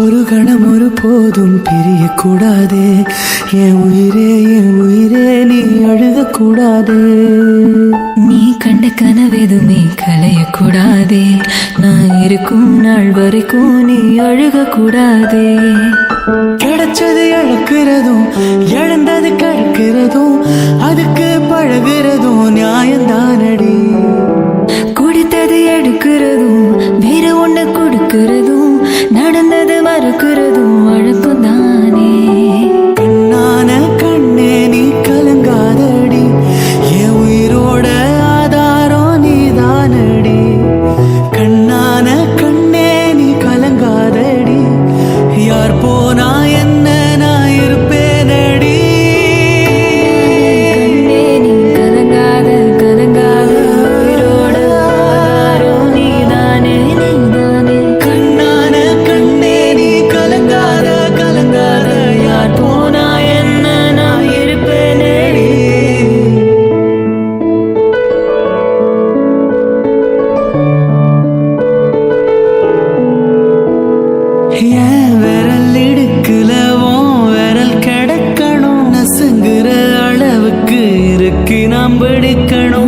ஒரு கணம் ஒரு போதும் பிரியக்கூடாதே. என் உயிரே என் உயிரே நீ அழுகக்கூடாதே. நீ கண்ட கனவெதுமே கலையக்கூடாதே நான் இருக்கும் நாள் வரைக்கும் நீ அழுகக்கூடாதே. கிடைச்சது இழக்கிறதும் இழந்தது கழக்கிறதும் அதுக்கு பழகிறதும் நியாயம்தானடி குடித்தது எடுக்கிறதும் வேற ஒண்ணு கொடுக்கிறதும் நடந்தது மறுக்கிறதும் ஏன் விரல் இடுக்குல விரல் கிடக்கணும்? நசுங்குற அளவுக்கு இருக்கு. நாம் பிடிக்கணும்.